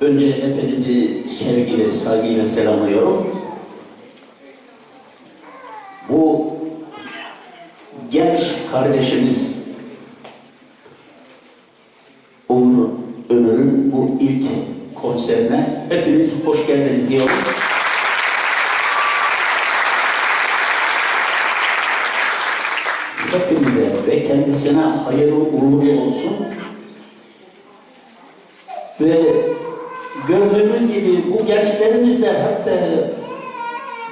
Önce hepinizi sevgiyle, saygıyla selamlıyorum. Bu genç kardeşimiz Uğur Önür'ün bu ilk konserine hepiniz hoş geldiniz diyorum. Hepinize ve kendisine hayırlı uğurlu olsun. Ve gördüğünüz gibi bu gençlerimiz de hep de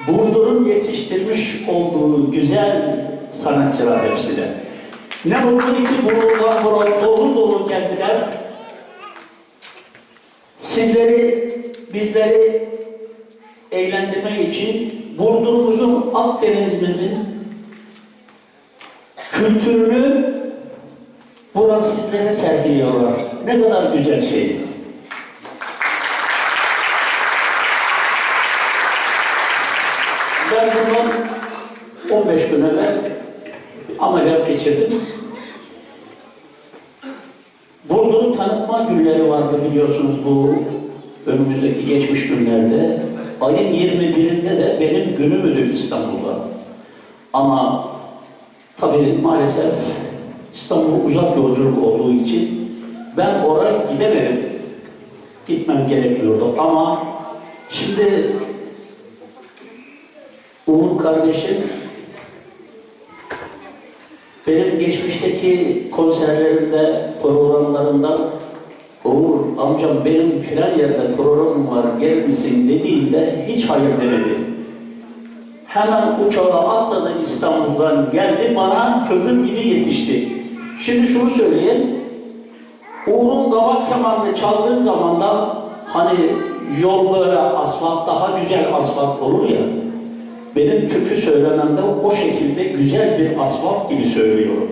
Burdur'un yetiştirmiş olduğu güzel sanatçılar hepsi de. Ne mutlu ki Burdur'dan buraya dolu dolu geldiler. Sizleri, bizleri eğlendirmek için Burdur'umuzun, Akdeniz'imizin kültürünü burada sizlere sergiliyorlar. Ne kadar güzel şey. Ameliyat geçirdim. Burdur'un tanıtma günleri vardı biliyorsunuz bu önümüzdeki geçmiş günlerde. Ayın 21'inde de benim günümüdü İstanbul'da. Ama tabii maalesef İstanbul uzak yolculuk olduğu için ben oraya gidemedim. Gitmem gerekmiyordu ama şimdi Uğur kardeşim benim geçmişteki konserlerimde, programlarımda Uğur amcam benim filan yerde programım var gelir misin dediğinde hiç hayır demedi. Hemen uçağa atladı İstanbul'dan geldi bana Hızır gibi yetişti. Şimdi şunu söyleyeyim. Uğur'un davak kemanını çaldığı zaman da hani yol böyle asfalt daha güzel asfalt olur ya. Benim türkü söylememde o şekilde güzel bir asfalt gibi söylüyorum.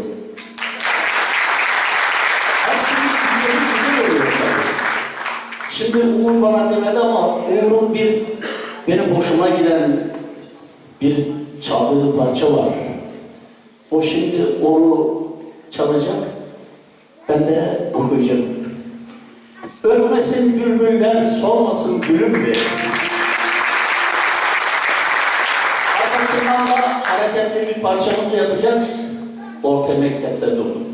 Şimdi Uğur bana demedi ama Uğur'un bir benim hoşuma giden bir çaldığı parça var. O şimdi onu çalacak. Ben de okuyacağım. Ölmesin bülbüller, solmasın gülüm de. Arkasından da hareketli bir parçamızı yapacağız. Orta mektepte durdum.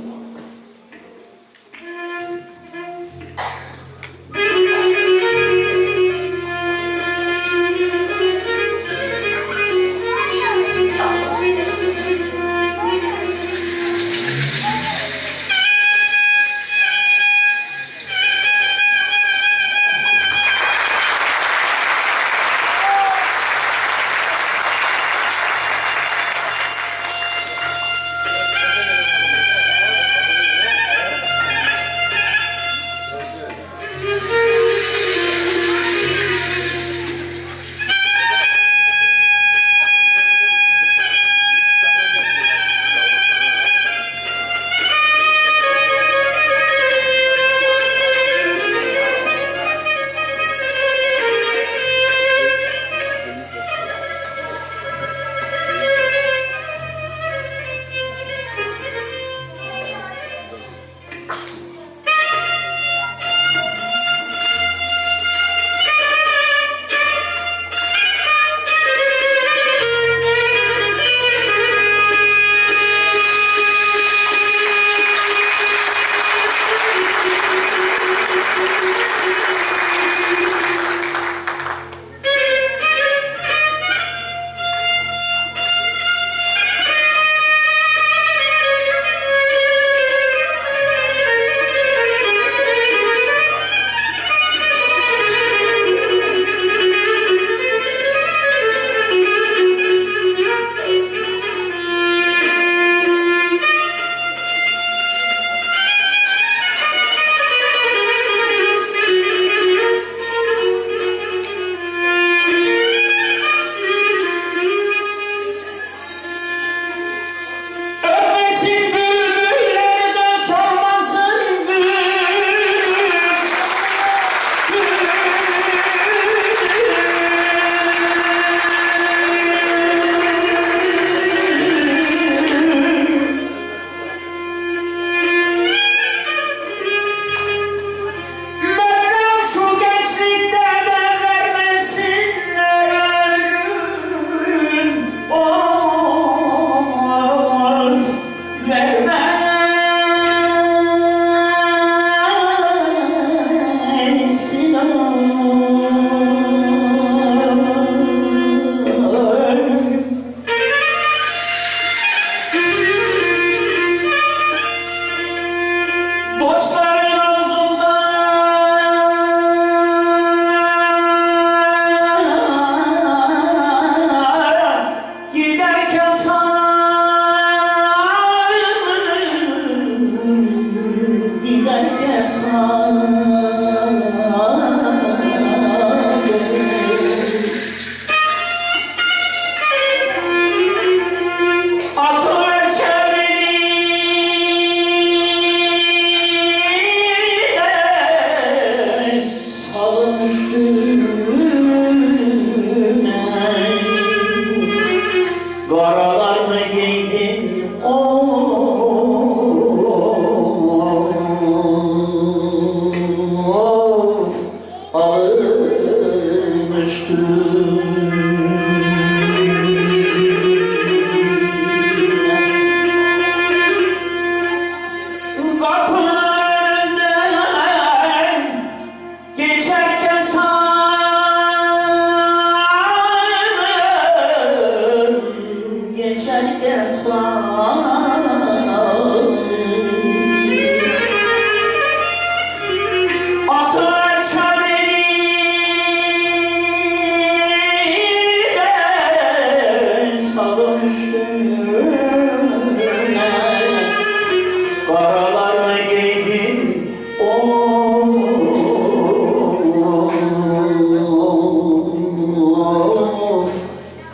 sun.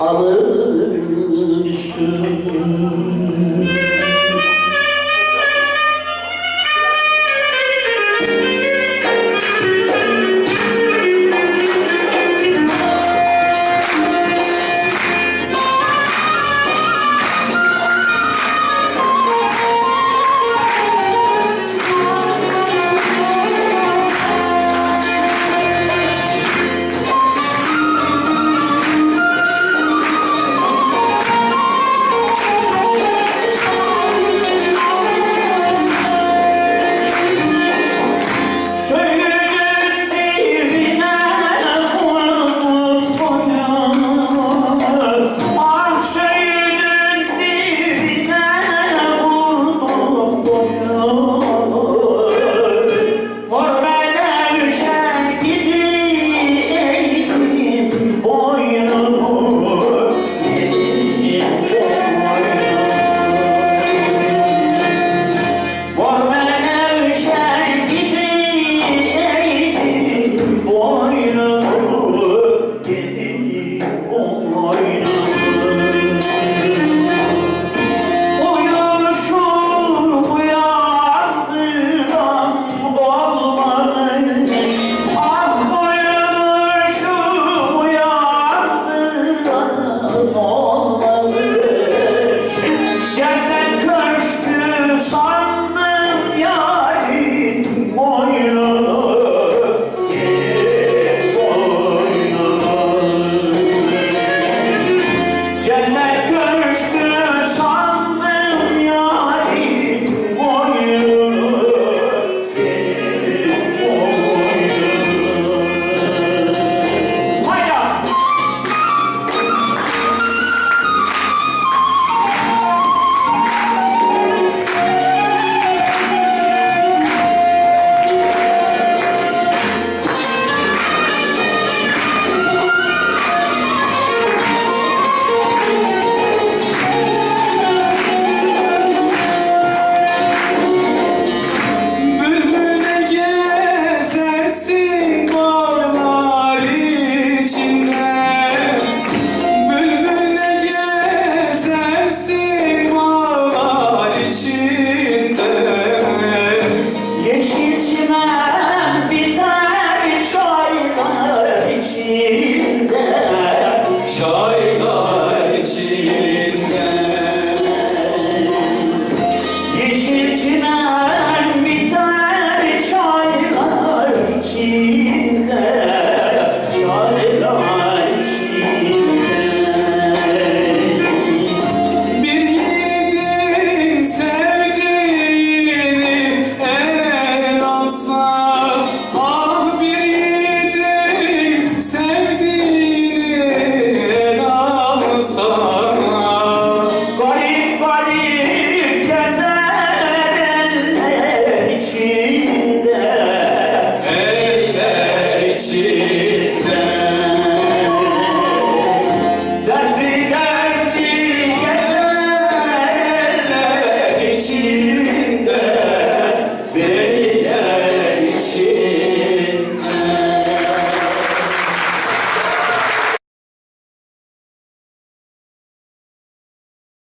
अब